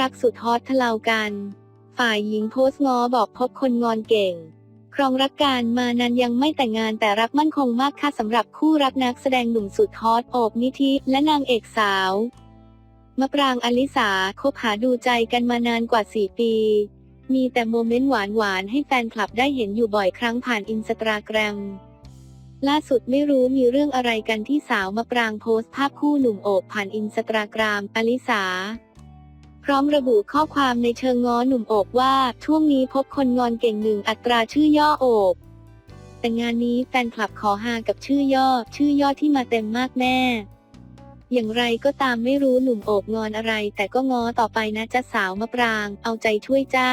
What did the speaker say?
รักสุดฮอตทะเลากัน ฝ่ายหญิงโพสต์ง้อบอกพบคนงอนเก่ง ครองรักกันมานานยังไม่แต่งงานแต่รักมั่นคงมากค่ะสำหรับคู่รักนักแสดงหนุ่มสุดฮอตโอบนิธิและนางเอกสาวมะปรางอลิสาคบหาดูใจกันมานานกว่า 4 ปี มีแต่โมเมนต์หวานๆให้แฟนคลับได้เห็นอยู่บ่อยครั้งผ่านอินสตาแกรม ล่าสุดไม่รู้มีเรื่องอะไรกันที่สาวมะปรางโพสต์ภาพคู่หนุ่มโอบผ่านอินสตาแกรมอลิสา พร้อมระบุข้อความในเชิงง้อหนุ่มโอบว่า ช่วงนี้พบคนงอนเก่งหนึ่งอัตราชื่อย่อโอบแต่งานนี้แฟนคลับขอฮากับชื่อย่อ ชื่อย่อที่มาเต็มมากแม่ อย่างไรก็ตามไม่รู้หนุ่มโอบงอนอะไร แต่ก็ง้อต่อไปนะจ๊ะสาวมะปราง เอาใจช่วยจ้า